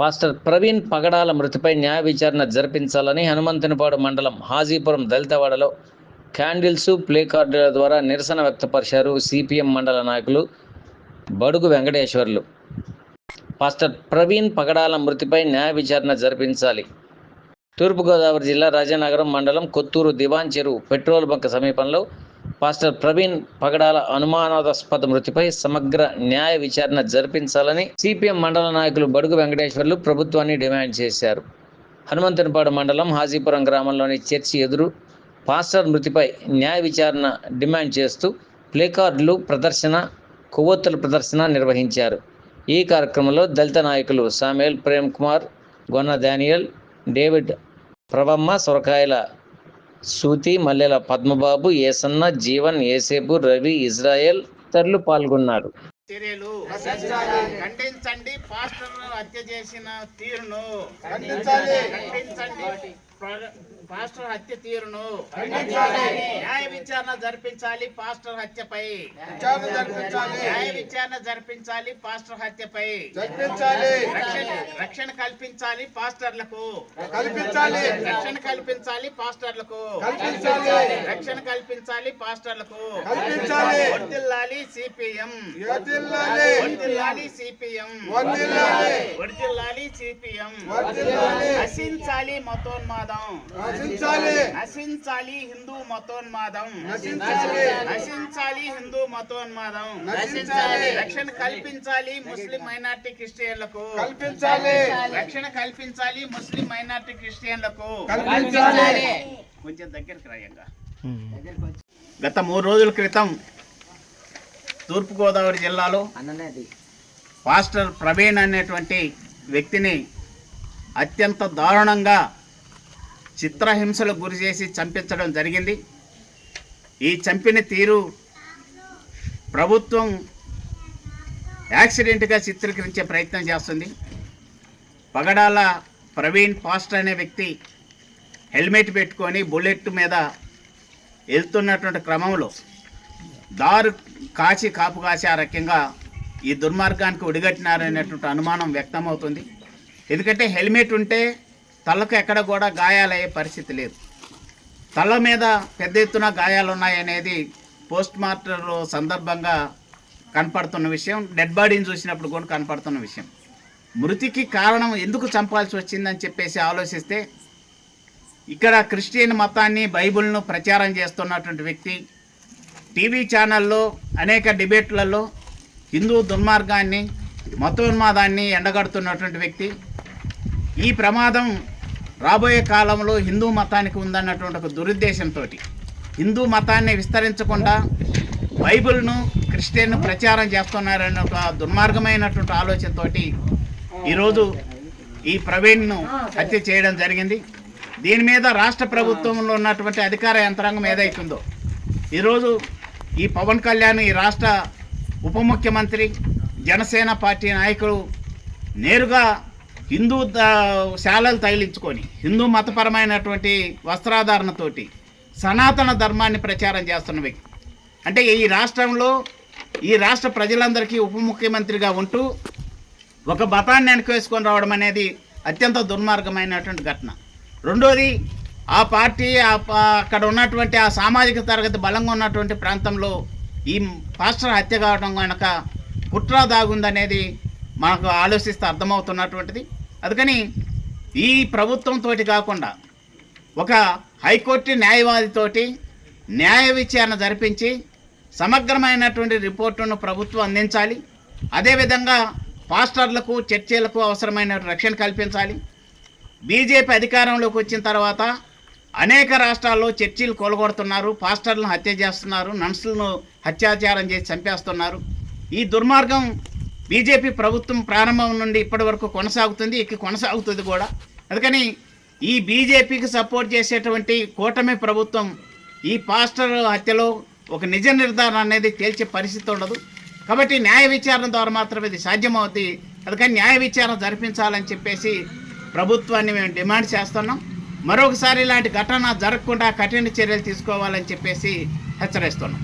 Pastor Praveen పగడాల మృతిపై న్యాయ విచారణ జరిపించాలని హనుమంతునిపాడు మండలం హాజీపురం దళితవాడలో క్యాండిల్స్ ప్లే కార్డుల ద్వారా నిరసన వ్యక్తపరిచారు సిపిఎం మండల నాయకులు బడుగు వెంకటేశ్వర్లు. పాస్టర్ ప్రవీణ్ పగడాల మృతిపై న్యాయ విచారణ జరిపించాలి. తూర్పుగోదావరి జిల్లా రాజానగరం మండలం కొత్తూరు దివాన్ చెరువు పెట్రోల్ బంక్ సమీపంలో పాస్టర్ ప్రవీణ్ పగడాల అనుమానాస్పద మృతిపై సమగ్ర న్యాయ విచారణ జరిపించాలని సిపిఎం మండల నాయకులు బడుగు వెంకటేశ్వర్లు ప్రభుత్వాన్ని డిమాండ్ చేశారు. హనుమంతునిపాడు మండలం హాజీపురం గ్రామంలోని చర్చి ఎదురు పాస్టర్ మృతిపై న్యాయ విచారణ డిమాండ్ చేస్తూ ప్లేకార్డులు ప్రదర్శన కొవ్వొత్తుల ప్రదర్శన నిర్వహించారు. ఈ కార్యక్రమంలో దళిత నాయకులు Samel Prem Kumar Gonna Daniel David Prabhamma Sorakayala Suthi Mallela Padmababu Yesanna Jeevan Yesepu Ravi Israel తరలు పాల్గొన్నారు. చర్యలు ఖండించండి. పాస్టర్ హత్య చేసిన తీరును. ఖండించండి. పాస్టర్ హత్య తీరును. న్యాయ విచారణ జరిపించాలి పాస్టర్ హత్యపై. విచారణ జరిపించాలి. న్యాయ విచారణ జరిపించాలి పాస్టర్ హత్యపై. జరిపించాలి. రక్షణ కల్పించాలి పాస్టర్లకు. కల్పించాలి. రక్షణ కల్పించాలి పాస్టర్లకు. కల్పించాలి. రక్షణ కల్పించాలి పాస్టర్లకు. కల్పించాలి. వర్దిల్లాలి సిపిఎం. వర్ధిల్లాలి వర్దిల్లాలి సిపిఎం. వర్ధిల్లాలి వర్దిల్లాలి సిపిఎం. వర్ధిల్లాలి నశించాలి మతోన్మాదం. నశించాలి. నశించాలి హిందూ మతోన్మాదం. నశించాలి. నశించాలి హిందూ మతోన్మాదం. నశించాలి. రక్షణ కల్పించాలి ముస్లిం మైనార్టీ క్రిస్టియన్లకు. కల్పించాలి. రక్షణ కల్పించాలి ముస్లిం మైనార్టీ క్రిస్టియన్లకు. కల్పించాలి. కొంచెం దగ్గరికి రాయంగా. గత మూడు రోజుల క్రితం తూర్పుగోదావరి జిల్లాలో పాస్టర్ ప్రవీణ్ అనేటువంటి వ్యక్తిని అత్యంత దారుణంగా చిత్రహింసలకు గురి చేసి చంపించడం జరిగింది. ఈ చంపిన తీరు ప్రభుత్వం యాక్సిడెంట్గా చిత్రీకరించే ప్రయత్నం చేస్తుంది. పగడాల ప్రవీణ్ పాస్టర్ అనే వ్యక్తి హెల్మెట్ పెట్టుకొని బుల్లెట్ మీద వెళ్తున్నటువంటి క్రమంలో దారు కాచి కాపు కాసి ఆ రకంగా ఈ దుర్మార్గానికి ఒడిగట్టినారనేటువంటి అనుమానం వ్యక్తమవుతుంది. ఎందుకంటే హెల్మెట్ ఉంటే తలకు ఎక్కడ కూడా గాయాలయ్యే పరిస్థితి లేదు. తల మీద పెద్ద ఎత్తున గాయాలు ఉన్నాయనేది పోస్ట్ మార్టం సందర్భంగా కనపడుతున్న విషయం. డెడ్ బాడీని చూసినప్పుడు కూడా కనపడుతున్న విషయం. మృతికి కారణం ఎందుకు చంపాల్సి వచ్చిందని చెప్పేసి ఆలోచిస్తే ఇక్కడ క్రిస్టియన్ మతాన్ని బైబిల్ను ప్రచారం చేస్తున్నటువంటి వ్యక్తి టీవీ ఛానల్లో అనేక డిబేట్లలో హిందూ దుర్మార్గాన్ని మతోన్మాదాన్ని ఎండగడుతున్నటువంటి వ్యక్తి. ఈ ప్రమాదం రాబోయే కాలంలో హిందూ మతానికి ఉందన్నటువంటి ఒక దురుద్దేశంతో హిందూ మతాన్ని విస్తరించకుండా బైబిల్ను క్రిస్టియన్ ప్రచారం చేస్తున్నారనే ఒక దుర్మార్గమైనటువంటి ఆలోచనతోటి ఈరోజు ఈ ప్రవీణ్ను హత్య చేయడం జరిగింది. దీని మీద రాష్ట్ర ప్రభుత్వంలో ఉన్నటువంటి అధికార యంత్రాంగం ఏదైతుందో ఈరోజు ఈ పవన్ కళ్యాణ్ ఈ రాష్ట్ర ఉప ముఖ్యమంత్రి జనసేన పార్టీ నాయకుడు నేరుగా హిందూ శాలలు తగిలించుకొని హిందూ మతపరమైనటువంటి వస్త్రాధారణతోటి సనాతన ధర్మాన్ని ప్రచారం చేస్తున్న వ్యక్తి. అంటే ఈ రాష్ట్రంలో ఈ రాష్ట్ర ప్రజలందరికీ ఉప ముఖ్యమంత్రిగా ఉంటూ ఒక మతాన్ని వెనకేసుకొని రావడం అనేది అత్యంత దుర్మార్గమైనటువంటి ఘటన. రెండోది ఆ పార్టీ ఆ అక్కడ ఉన్నటువంటి ఆ సామాజిక తరగతి బలంగా ఉన్నటువంటి ప్రాంతంలో ఈ పాస్టర్ హత్య కావడం కనుక కుట్ర దాగుందనేది మనకు ఆలోచిస్తే అర్థమవుతున్నటువంటిది. అందుకని ఈ ప్రభుత్వంతో కాకుండా ఒక హైకోర్టు న్యాయవాదితోటి న్యాయ విచారణ జరిపించి సమగ్రమైనటువంటి రిపోర్టును ప్రభుత్వం అందించాలి. అదేవిధంగా పాస్టర్లకు చర్చలకు అవసరమైన రక్షణ కల్పించాలి. బీజేపీ అధికారంలోకి వచ్చిన తర్వాత అనేక రాష్ట్రాల్లో చర్చిలు కొలగొడుతున్నారు పాస్టర్లను హత్య చేస్తున్నారు నర్సులను హత్యాచారం చేసి చంపేస్తున్నారు. ఈ దుర్మార్గం బీజేపీ ప్రభుత్వం ప్రారంభం నుండి ఇప్పటి వరకు కొనసాగుతుంది ఇక కొనసాగుతుంది కూడా. అందుకని ఈ బీజేపీకి సపోర్ట్ చేసేటువంటి కూటమి ప్రభుత్వం ఈ పాస్టర్ హత్యలో ఒక నిజ నిర్ధారణ అనేది తేల్చే పరిస్థితి ఉండదు. కాబట్టి న్యాయ విచారణ ద్వారా మాత్రమే ఇది సాధ్యమవుతుంది. అందుకని న్యాయ విచారణ జరిపించాలని చెప్పేసి ప్రభుత్వాన్ని మేము డిమాండ్ చేస్తున్నాం. మరొకసారి ఇలాంటి ఘటన జరగకుండా కఠిన చర్యలు తీసుకోవాలని చెప్పేసి హెచ్చరిస్తున్నాం.